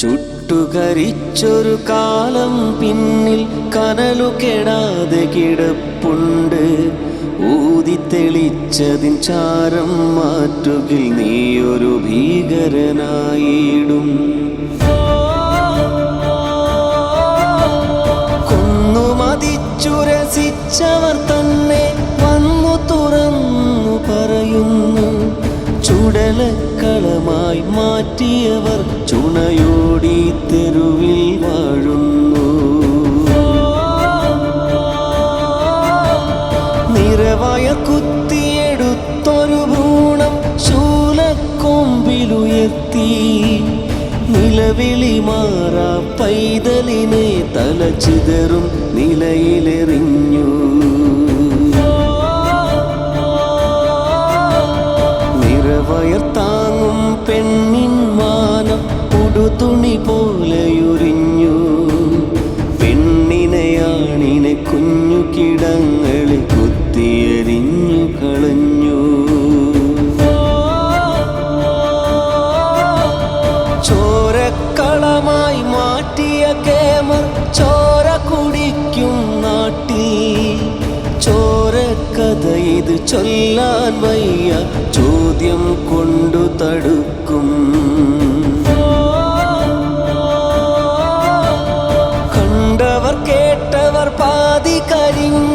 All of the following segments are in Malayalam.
ചുട്ടുകരിച്ചൊരു കാലം പിന്നിൽ കനലു കെടാതെ കിടപ്പുണ്ട്. ഊതിത്തെളിച്ചതിൻ ചാരം മാറ്റുകിൽ നീയൊരു ഭീകരനായിടും. കൊന്നുമതിച്ചുരസിച്ചവർ തന്നെ വന്നു തുറന്നു പറയുന്നു ചുടലക്കളമായി മാറ്റിയവർ ചുണയോടി തെരുവിൽ വാഴുന്നു. നിരവായ കുത്തിയെടുത്തൊരു ഭൂണം ശൂലക്കൊമ്പിലുയർത്തി. നിലവിളി മാറാ പൈതലിനെ തലച്ചിതറും നിലയിലെറിഞ്ഞു. കുത്തിയെരിഞ്ഞു കളഞ്ഞു. ചോരക്കളമായി മാറ്റിയ കേമർ ചോര കുടിക്കും നാട്ടി. ചോരക്കഥ ഇത് ചൊല്ലാൻ വയ്യ ചോദ്യം കൊണ്ടു തടുക്കും. കണ്ടവർ കേട്ടവർ പാതി കരിഞ്ഞവർ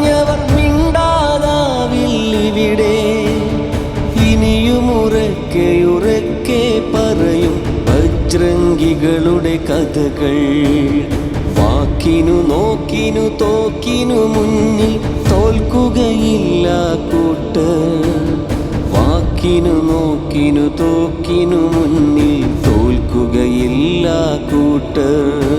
ഉറക്കെ പറയും വജ്രംഗികളുടെ കഥകൾ. വാക്കിനു നോക്കിനു തോക്കിനു മുന്നിൽ തോൽക്കുകയില്ല കൂട്ട്. വാക്കിനു നോക്കിനു തോക്കിനു മുന്നിൽ തോൽക്കുകയില്ല കൂട്ട്.